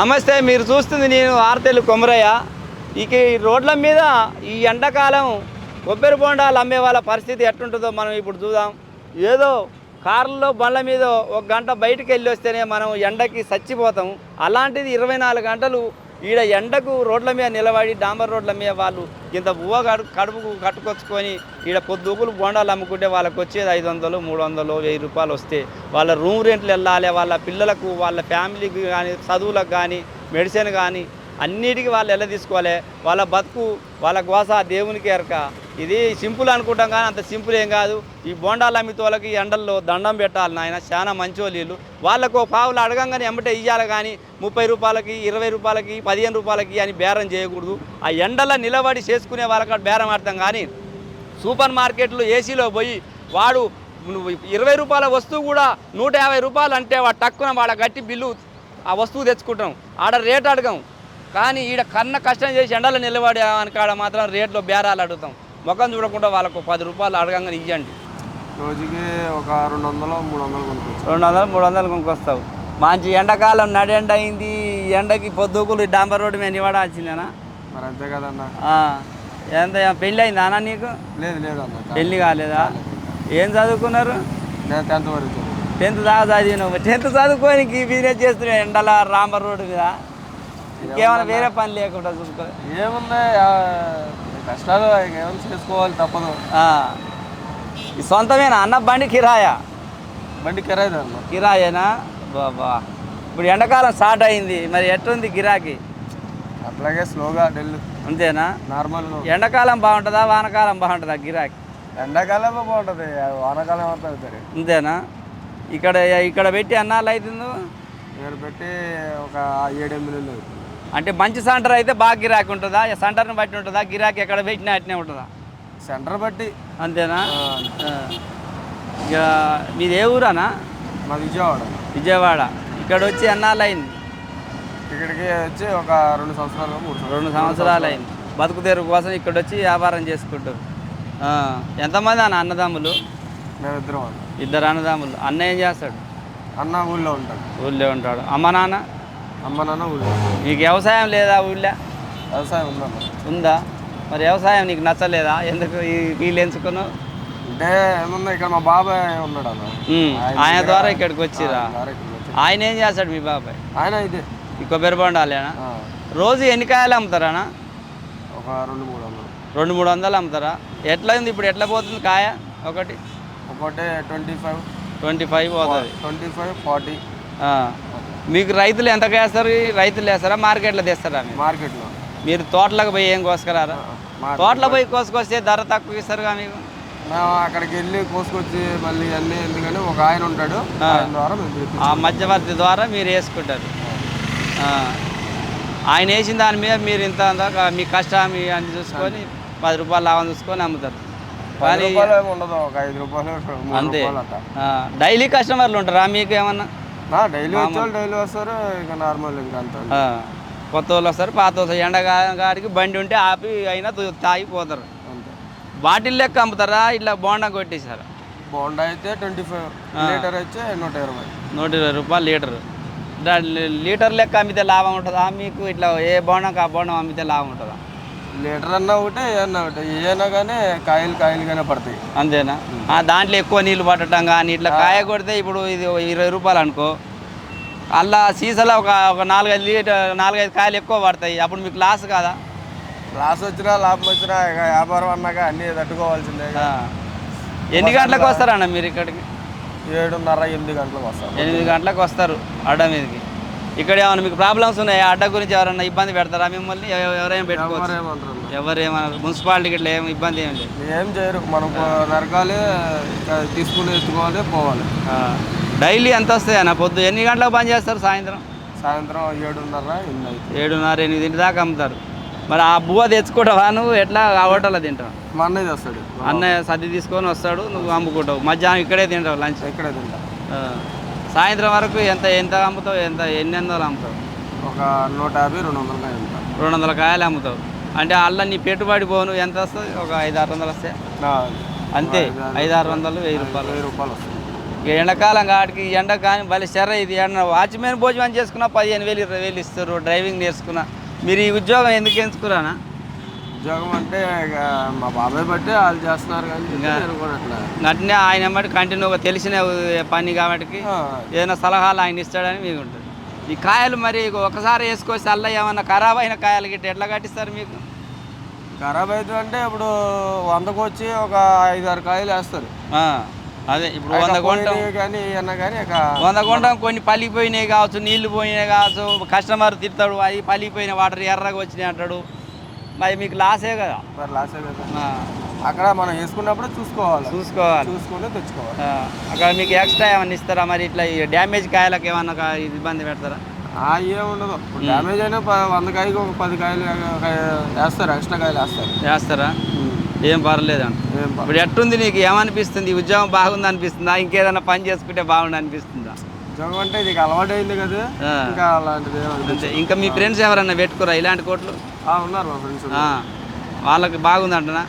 నమస్తే మీరు చూస్తుంది నేను ఆర్తెలు కొమరయ్య. ఇక ఈ రోడ్ల మీద ఈ ఎండాకాలం కొబ్బరి బొండాలు అమ్మే వాళ్ళ పరిస్థితి ఎట్టుంటుందో మనం ఇప్పుడు చూద్దాం. ఏదో కార్లలో బండ్ల మీద ఒక గంట బయటికి వెళ్ళి వస్తేనే మనం ఎండకి చచ్చిపోతాం. అలాంటిది ఇరవై నాలుగు గంటలు ఈడ ఎండకు రోడ్ల మీద నిలబడి డాంబర్ రోడ్ల మీద వాళ్ళు ఇంత బువ్వ కడు కడుపుకు కట్టుకొచ్చుకొని ఈడ పొద్దుగులు బోండాలు అమ్ముకుంటే వాళ్ళకి వచ్చేది ఐదు వందలు మూడు వందలు వెయ్యి రూపాయలు వస్తే వాళ్ళ రూమ్ రెంట్లు వెళ్ళాలి వాళ్ళ పిల్లలకు వాళ్ళ ఫ్యామిలీకి కానీ చదువులకు కానీ మెడిసిన్ కానీ అన్నిటికీ వాళ్ళు ఎలా తీసుకోవాలి? వాళ్ళ బతుకు వాళ్ళ గోస దేవునికి ఎరక. ఇది సింపుల్ అనుకుంటాం కానీ అంత సింపుల్ ఏం కాదు. ఈ బోండాలు అమ్మితే వాళ్ళకి ఎండల్లో దండం పెట్టాలి నాయన చాలా మంచి వాళ్ళు. వాళ్ళకు పావులు అడగంగానే ఎమ్మటే ఇయ్యాలి కానీ ముప్పై రూపాయలకి ఇరవై రూపాయలకి పదిహేను రూపాయలకి అని బేరం చేయకూడదు. ఆ ఎండలో నిలబడి చేసుకునే వాళ్ళకి బేరం ఆడతాం కానీ సూపర్ మార్కెట్లు ఏసీలో పోయి వాడు ఇరవై రూపాయల వస్తువు కూడా నూట యాభై రూపాయలు అంటే వాడు తక్కువ వాడ గట్టి బిల్లు ఆ వస్తువు తెచ్చుకుంటాం. ఆడ రేట్ అడగం. కానీ ఈడ కన్న కష్టం చేసి ఎండలో నిలబడి కాడ మాత్రం రేట్లో బేరాలు అడుగుతాం. ముఖం చూడకుండా వాళ్ళకు పది రూపాయలు అడగంగానే ఇవ్వండి రోజుకి ఒక రెండు వందలు మూడు వందలు కొనుక్కోవచ్చు. రెండు వందలు మూడు వందలు కొనుక్కొస్తావు. మంచి ఎండాకాలం నడెండ అయింది ఈ ఎండకి పొద్దుకులు డాంబర్ రోడ్డు మీద నివాడాల్సిందేనా? మరి అంతే కదన్న. ఎంత పెళ్ళి అయిందా అన్న నీకు? లేదు లేదు అన్న పెళ్ళి కాలేదా? ఏం చదువుకున్నారు? నేను టెన్త్ వరకు. టెన్త్ దాకా చదివినావు. టెన్త్ చదువుకొని బిజినెస్ చేస్తున్నావు ఎండల రాంబర్ రోడ్డు మీద? ఇంకేమైనా వేరే పని లేకుండా చూసుకో. ఆ, కష్టాలు ఏమైనా చేసుకోవాలి తప్పదు. ఈ సొంతమేనా? అన్న బండి కిరాయా. బండి కిరాయి అన్న. కిరాయేనా? బాబా. ఇప్పుడు ఎండాకాలం స్టార్ట్ అయింది. మరి ఎట్టుంది గిరాకీ? అట్లాగే స్లోగా ఢిల్లీ అంతేనా? నార్మల్. ఎండాకాలం బాగుంటుందా వానకాలం బాగుంటుందా గిరాకీ? ఎండాకాలం బాగుంటుంది. వానాకాలం అంతా అవుతుంది. అంతేనా? ఇక్కడ ఇక్కడ పెట్టి అన్నాళ్ళు అవుతుందో నేను పెట్టి ఒక ఏడెనిమిది అంటే మంచి సెంటర్ అయితే బాగా గిరాకీ ఉంటుందా? సెంటర్ని బట్టి ఉంటుందా? గిరాకీ ఎక్కడ పెట్టినా అట్నే ఉంటుందా? సెంటర్ బట్టి. అంతేనా. ఇక మీది ఏ ఊరానా? మా విజయవాడ. విజయవాడ. ఇక్కడ వచ్చి ఎన్నాళ్ళు అయింది? ఇక్కడికి వచ్చి ఒక రెండు సంవత్సరాలు రెండు సంవత్సరాలు అయింది. బతుకు తెరువు కోసం ఇక్కడ వచ్చి వ్యాపారం చేసుకుంటారు. ఎంతమంది అన్న అన్నదమ్ములు? ఇద్దరు అన్నదమ్ములు. అన్న ఏం చేస్తాడు? అన్న ఊళ్ళో ఉంటాడు. ఊళ్ళో ఉంటాడు. అమ్మ నాన్న? అమ్మ నాన్న ఊళ్ళో. నీకు వ్యవసాయం లేదా ఊళ్ళో? వ్యవసాయం ఉందన్న ఉందా? మరి వ్యవసాయం నీకు నచ్చలేదా? ఎందుకు ఈ వీళ్ళు ఎంచుకున్నావు? అంటే ఏమన్నా ఇక్కడ మా బాబాయ్ ఉన్నాడు అన్న ఉమ్, ఆయన ద్వారా ఇక్కడికి వచ్చిరా? ఆయన ద్వారా ఇక్కడికి వచ్చి- ఆయన ఏం చేస్తాడు మీ బాబాయ్? ఆయన ఇదే. ఈ కొబ్బరి బొండాలేనా? ఆ, రోజు ఎన్ని కాయలు అమ్ముతారానా? ఒక రెండు మూడు వందలు. రెండు మూడు వందలు అమ్ముతారా? ఎట్లా ఉంది ఇప్పుడు? ఎట్లా పోతుంది కాయ ఒకటి? ఒకటి ట్వంటీ ఫైవ్. ట్వంటీ ఫైవ్ పోతుంది. Twenty five forty. ఆ. మీకు రైతులు ఎంత వేస్తారు రైతులు వేస్తారా? మార్కెట్లో తెస్తారా మీరు మార్కెట్లో. మీరు తోటలకు పోయి ఏం కోసుకురారా? మా- తోటలో పోయి కోసుకొస్తే ధర తక్కువ ఇస్తారుగా మీకు? మేము అక్కడికి వెళ్ళి కోసుకొచ్చి మళ్ళీ అన్నీ ఎందుకని ఒక ఆయన ఉంటాడు ద్వారా. ఆ మధ్యవర్తి ద్వారా మీరు వేసుకుంటారు. ఆయన వేసిన దాని మీద మీరు ఇంత మీ కష్టం మీ అని చూసుకొని పది రూపాయలు లాభం చూసుకొని అమ్ముతారు. కానీ ఉండదు ఒక ఐదు రూపాయలు అంతే. డైలీ కస్టమర్లు ఉంటారా మీకు ఏమన్నా? డైలీ వచ్చేవాళ్ళు డైలీ వస్తారు ఇక నార్మల్ ఇంకా అంత కొత్త వాళ్ళు వస్తారు పాత వస్తారు. ఎండగాడికి బండి ఉంటే ఆపి అయినా తాగి తాగిపోతారు బాటిల్ లెక్క అమ్ముతారా? ఇట్లా బోండా కొట్టేశారా? బోండా అయితే ట్వంటీ ఫైవ్ లీటర్ అయితే నూట ఇరవై. నూట ఇరవై రూపాయలు లీటరు. దాని లీటర్ లెక్క అమ్మితే లాభం ఉంటుందా? మీకు ఇట్లా ఏ బోండంకి ఆ బోండం అమ్మితే లాభం ఉంటుందా? లీటర్ అన్నా ఒకటే ఏమన్నా ఒకటే. ఏనా కానీ కాయలు కాయలుగానే పడతాయి. అంతేనా? ఆ, దాంట్లో ఎక్కువ నీళ్ళు పట్టడం కానీ ఇట్లా కాయ కొడితే ఇప్పుడు ఇది ఓ ఇరవై రూపాయలు అనుకో. అలా సీసాలో ఒక ఒక నాలుగైదు లీటర్ నాలుగైదు కాయలు ఎక్కువ పడతాయి. అప్పుడు మీకు లాస్ కాదా? లాస్ వచ్చినా లాభం వచ్చినా ఇక వ్యాపారం అన్నాక అన్నీ తట్టుకోవాల్సిందే ఆ. ఎన్ని గంటలకు వస్తారన్న మీరు ఇక్కడికి? ఏడున్నర ఎనిమిది గంటలకు వస్తాం ఎనిమిది గంటలకు వస్తారు అడ్డ మీదకి. ఇక్కడ ఏమైనా మీకు ప్రాబ్లమ్స్ ఉన్నాయి? అడ్డ గురించి ఎవరైనా ఇబ్బంది పెడతారా మిమ్మల్ని? ఎవ- ఎవరైనా పెట్టుకోవచ్చు? ఎవరు ఏమన్నారు మున్సిపాలిటీకి ఇట్లా ఏం ఇబ్బంది ఏం లేదు. ఏం చేయరు. మనం నరకాలి తీసుకుని ఎత్తుకోవాలి పోవాలి. డైలీ ఎంత వస్తాయి అన్న పొద్దు ఎన్ని గంటలకు పని చేస్తారు సాయంత్రం? సాయంత్రం ఏడున్నర ఎనిమిది ఏడున్నర ఎనిమిదింటి దాకా అమ్ముతారు. మరి ఆ బువ్వ తెచ్చుకుంటావా నువ్వు? ఎట్లా? ఆ హోటల్లో తింటావు? మా అన్నయ్య చేస్తాడు. అన్నయ్య సర్ది తీసుకొని వస్తాడు నువ్వు అమ్ముకుంటావు. మధ్యాహ్నం ఇక్కడే తింటావు లంచ్? ఇక్కడే తింటా. ఆ. సాయంత్రం వరకు ఎంత ఎంత అమ్ముతావు ఎంత ఎన్ని వందలు అమ్ముతావు? ఒక నూట యాభై రెండు వందలు తింటా రెండు వందల కాయలు అమ్ముతావు. అంటే అల్ల నీ పెట్టుబడి పోను ఎంత వస్తుంది? ఒక ఐదు ఆరు వందలు వస్తాయి? అంతే ఐదు ఆరు వందలు వెయ్యి రూపాయలు. వెయ్యి రూపాయలు వస్తుంది ఇక ఎండాకాలం కాటికి ఈ ఎండ కానీ భలే శర్ర ఇది. ఎండ వాచ్మెన్ భోజనం చేసుకున్నా పదిహేను వేలు ఇరవై వేలు ఇస్తారు డ్రైవింగ్ నేర్చుకున్నా. మీరు ఈ ఉద్యోగం ఎందుకు ఎంచుకురానా? ఉద్యోగం అంటే మా బాబాయ్ బట్టి వాళ్ళు చేస్తున్నారు కానీ అట్నే ఆయన ఎమ్మటి కంటిన్యూగా తెలిసిన పని కాబట్టి ఏదైనా సలహాలు ఆయన ఇస్తాడని మీకు ఉంటుంది. ఈ కాయలు మరి ఒకసారి వేసుకొస్తే అల్ల ఏమన్నా ఖరాబ్ అయిన కాయలు గిట్ట ఎట్లా కట్టిస్తారు మీకు? ఖరాబ్ అవుతుంది అంటే ఇప్పుడు వందకు వచ్చి ఒక ఐదు ఆరు కాయలు వేస్తారు. అదే ఇప్పుడు వంద కొంటాం. కానీ అన్న కానీ వంద కొంటాం కొన్ని పలిగిపోయినాయి కావచ్చు నీళ్ళు పోయినాయి కావచ్చు కస్టమర్ తిడతాడు అవి పలిగిపోయిన వాటర్ ఎర్రగా వచ్చినాయి అంటాడు. మరి మీకు లాసే కదా. మరి లాసే కదా. అక్కడ మనం వేసుకున్నప్పుడు చూసుకోవాలి. చూసుకోవాలి. చూసుకుని తెచ్చుకోవాలి. అక్కడ మీకు ఎక్స్ట్రా ఏమన్నా ఇస్తారా? మరి ఇట్లా ఈ డ్యామేజ్ కాయలకు ఏమన్నా ఇబ్బంది పెడతారా? ఆ ఏం ఉండదు. ఇప్పుడు డ్యామేజ్ అయినా వంద కాయకి ఒక పది కాయలు కాయ- వేస్తారు ఎక్స్ట్రా కాయలు వేస్తారు. వేస్తారా? ఏం పర్లేదు. ఇప్పుడు ఎట్టుంది నీకు? ఏమనిపిస్తుంది? ఉద్యోగం బాగుంది అనిపిస్తుందా ఇంకేదైనా పని చేసుకుంటే బాగుంది అనిపిస్తుందా ఉద్యోగం అంటే ఇది అలవాటు అయింది కదా. ఇంకా అలాంటిది. అంతే. ఇంకా మీ ఫ్రెండ్స్ ఎవరన్నా పెట్టుకోరా ఇలాంటి కోట్లు? ఉన్నారు మా ఫ్రెండ్స్ ఆ, వాళ్ళకి బాగుంది అంటనా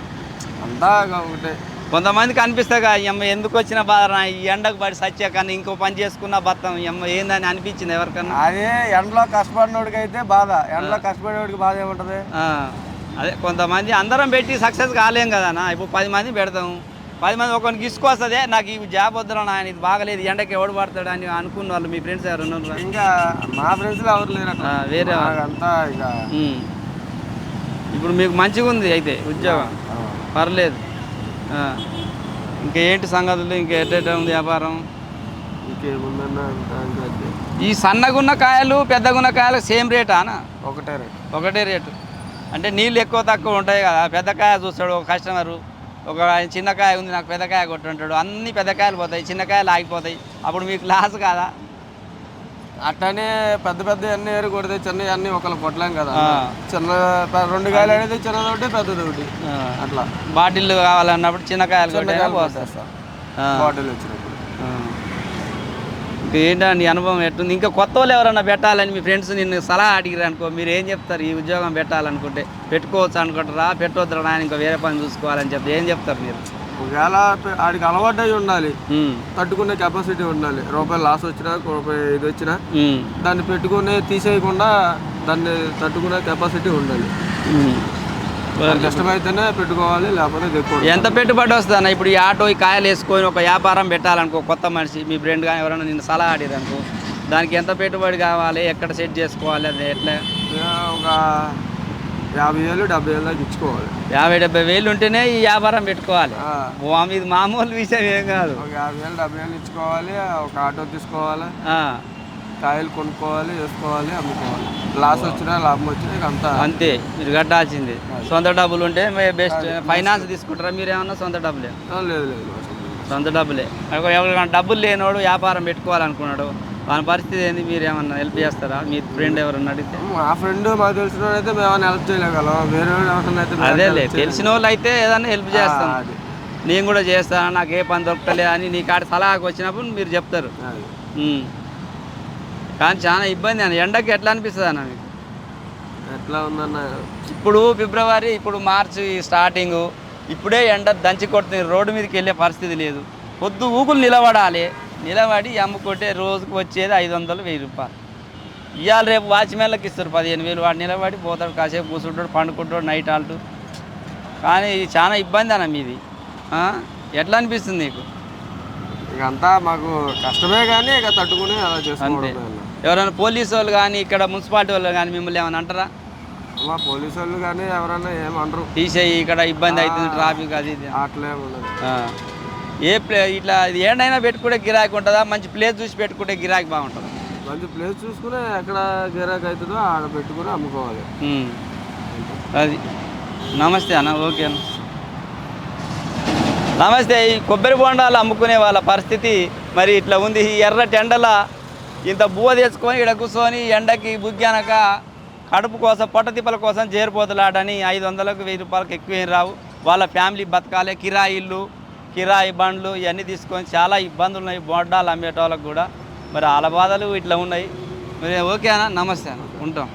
అంతా ఒకటే. కొంతమందికి అనిపిస్తాగా ఈ అమ్మ ఎందుకు వచ్చిన బాధ ఈ ఎండకు పడి సత్యాకన్నా ఇంకో పని చేసుకున్న బతం ఈ అమ్మ ఏందని అనిపించింది ఎవరికన్నా? అదే ఎండలో కష్టపడినోడికి అయితే బాధ ఎండలో కష్టపడేవాడికి బాధ ఏముంటది? అదే కొంతమంది అందరం పెట్టి సక్సెస్ కాలేం కదా ఇప్పుడు పది మంది పెడతాం. పది మంది ఒకరికి ఇసుకొస్తుంది నాకు ఈ జాబ్ వద్దురా ఆయన ఇది బాగలేదు ఎండకి ఎవడు పడతాడు అని అనుకున్న వాళ్ళు మీ ఫ్రెండ్స్ ఎవరు ఉన్నారా ఇంకా మా ఫ్రెండ్స్ ఎవరు లేరు వేరే. అంతా ఇక. ఇప్పుడు మీకు మంచిగా ఉంది అయితే ఉద్యోగం? పర్లేదు. ఇంకా ఏంటి సంగతులు? ఇంకా ఎట్ట ఉంది వ్యాపారం. ఈ సన్నగున్న కాయలు పెద్దగున్న కాయలు సేమ్ రేటా ఒకటే రేట్. ఒకటే రేటు. అంటే నీళ్ళు ఎక్కువ తక్కువ ఉంటాయి కదా. పెద్ద కాయ చూస్తాడు ఒక కస్టమరు. ఒక చిన్న కాయ ఉంది నాకు పెద్ద కాయ కొట్టుంటాడు అన్ని పెద్ద కాయలు పోతాయి చిన్న కాయలు ఆగిపోతాయి. అప్పుడు మీకు లాస్ కాదా? అట్లానే పెద్ద పెద్ద అన్ని ఏరు కొడితే చిన్న అన్ని ఒకళ్ళు కొట్టలేం కదా. చిన్న రెండు కాయలు అనేది చిన్నది ఒకటి పెద్దది ఒకటి. అట్లా. బాటిల్ కావాలన్నప్పుడు చిన్న కాయలు చిన్న కొట్టేనా కాయలు పోస్తాయి కొట్టేస్తా. ఆ. బాటిల్ వచ్చినప్పుడు. ఏంటండి అనుభవం ఎట్టుంది? ఇంకా కొత్త వాళ్ళు ఎవరన్నా పెట్టాలని మీ ఫ్రెండ్స్ నిన్ను సలహా అడిగిరు అనుకో మీరు ఏం చెప్తారు? ఈ ఉద్యోగం పెట్టాలనుకుంటే పెట్టుకోవచ్చు అనుకుంటారా. పెట్టొద్దురా నాయన ఇంకా వేరే పని చూసుకోవాలని చెప్తే ఏం చెప్తారు మీరు? ఒకవేళ ఆడికి అలవాటు అయి ఉండాలి. తట్టుకునే కెపాసిటీ ఉండాలి. రూపాయలు లాస్ వచ్చినా రూపాయి ఇది వచ్చినా. దాన్ని పెట్టుకునే తీసేయకుండా దాన్ని తట్టుకునే కెపాసిటీ ఉండాలి. కష్టమైతేనే పెట్టుకోవాలి లేకపోతే తెచ్చుకోవాలి ఎంత పెట్టుబడి వస్తుందన్న ఇప్పుడు ఈ ఆటో ఈ కాయలు వేసుకొని ఒక వ్యాపారం పెట్టాలనుకో కొత్త మనిషి మీ ఫ్రెండ్ కానీ ఎవరైనా నిన్ను సలహా అనుకో దానికి ఎంత పెట్టుబడి కావాలి ఎక్కడ సెట్ చేసుకోవాలి అది ఎట్లా? ఒక యాభై వేలు డెబ్బై వేలు దాకా ఇచ్చుకోవాలి. యాభై డెబ్బై వేలు ఉంటేనే ఈ వ్యాపారం పెట్టుకోవాలి. ఇది మామూలు విషయం ఏం కాదు. ఒక యాభై వేలు డెబ్బై వేలు ఇచ్చుకోవాలి ఒక ఆటో తీసుకోవాలి. కాయలు కొనుక్కోవాలి వేసుకోవాలి అమ్ముకోవాలి. లాస్ వచ్చినా లాభం వచ్చినా ఇక అంతా అంతే మీరు కట్టాల్సింది. సొంత డబ్బులు ఉంటే బెస్ట్ ఫైనాన్స్ తీసుకుంటారా? మీరు ఏమన్నా సొంత డబ్బులే? లేదు లేదు. సొంత డబ్బులే. ఎవరికైనా డబ్బులు లేనోడు వ్యాపారం పెట్టుకోవాలనుకున్నాడు వాళ్ళ పరిస్థితి ఏంది? మీరు ఏమన్నా హెల్ప్ చేస్తారా? మీ ఫ్రెండ్ ఎవరన్నా అడిగితే? మా ఫ్రెండ్ మాకు తెలిసిన అయితే మేము హెల్ప్ చేయలేగలం. వేరే అదేలే help చేయలేం. తెలిసిన వాళ్ళు అయితే ఏదన్నా హెల్ప్ చేస్తాం. అది. నేను కూడా చేస్తాను నాకు ఏ పని దొరకలే అని నీ కాడ సలహాకి వచ్చినప్పుడు మీరు చెప్తారు. అది. కానీ చాలా ఇబ్బంది అన్న. ఎండకి ఎట్లా అనిపిస్తుంది అన్న మీకు? ఎట్లా ఉందన్న? ఇప్పుడు ఫిబ్రవరి ఇప్పుడు మార్చి స్టార్టింగ్. ఇప్పుడే ఎండ దంచి కొడుతుంది. రోడ్డు మీదకి వెళ్ళే పరిస్థితి లేదు. పొద్దు ఊకులు నిలబడాలి. నిలబడి అమ్ముకుంటే రోజుకు వచ్చేది ఐదు వందలు వెయ్యి రూపాయలు. ఇవాళ రేపు వాచ్మెన్లకు ఇస్తారు పదిహేను వేలు. వాడు నిలబడి పోతాడు కాసేపు కూర్చుంటాడు పండుకుంటాడు నైట్ ఆల్టు కానీ ఇది చాలా ఇబ్బంది అన్న మీది? ఎట్లా అనిపిస్తుంది నీకు? ఇక అంతా మాకు కష్టమే కానీ ఇక తట్టుకుని అలా అన్న. ఎవరైనా పోలీసు వాళ్ళు కానీ ఇక్కడ మున్సిపాలిటీ వాళ్ళు కానీ మిమ్మల్ని ఏమైనా అంటారా? మా పోలీసు వాళ్ళు కానీ ఎవరన్నా ఏమనరు తీసేయి ఇక్కడ ఇబ్బంది అవుతుంది ట్రాఫిక్ అది ఇది అట్లే ఉండదు ఆ. ఏ ప్లే ఇట్లా ఇది ఏంటైనా పెట్టుకుంటే గిరాకీ ఉంటుందా? మంచి ప్లేస్ చూసి పెట్టుకుంటే గిరాకీ బాగుంటుంది? మంచి ప్లేస్ చూసుకుని ఎక్కడ గిరాక్ అవుతుందో ఆడ పెట్టుకుని అమ్ముకోవాలి. ఉమ్. అది. నమస్తే అన్న ఓకే అన్న. నమస్తే ఈ కొబ్బరి బొండాలు అమ్ముకునే వాళ్ళ పరిస్థితి మరి ఇట్లా ఉంది. ఈ ఎర్ర టెండల ఇంత బువ్వ తెచ్చుకొని ఇక్కడ కూర్చొని ఎండకి బుగ్గనక కడుపు కోసం పొట్టతిప్పల కోసం చేరిపోతులాడని ఐదు వందలకు వెయ్యి రూపాయలకు ఎక్కువ ఏం రావు. వాళ్ళ ఫ్యామిలీ బతకాలే. కిరాయిళ్ళు కిరాయి బండ్లు ఇవన్నీ తీసుకొని చాలా ఇబ్బందులు ఉన్నాయి. బొడ్డాలు అమ్మేటోళ్ళకి కూడా. మరి వాళ్ళ బాధలు ఇట్లా ఉన్నాయి. మరి ఓకే అన్న నమస్తే అన్న. ఉంటాం.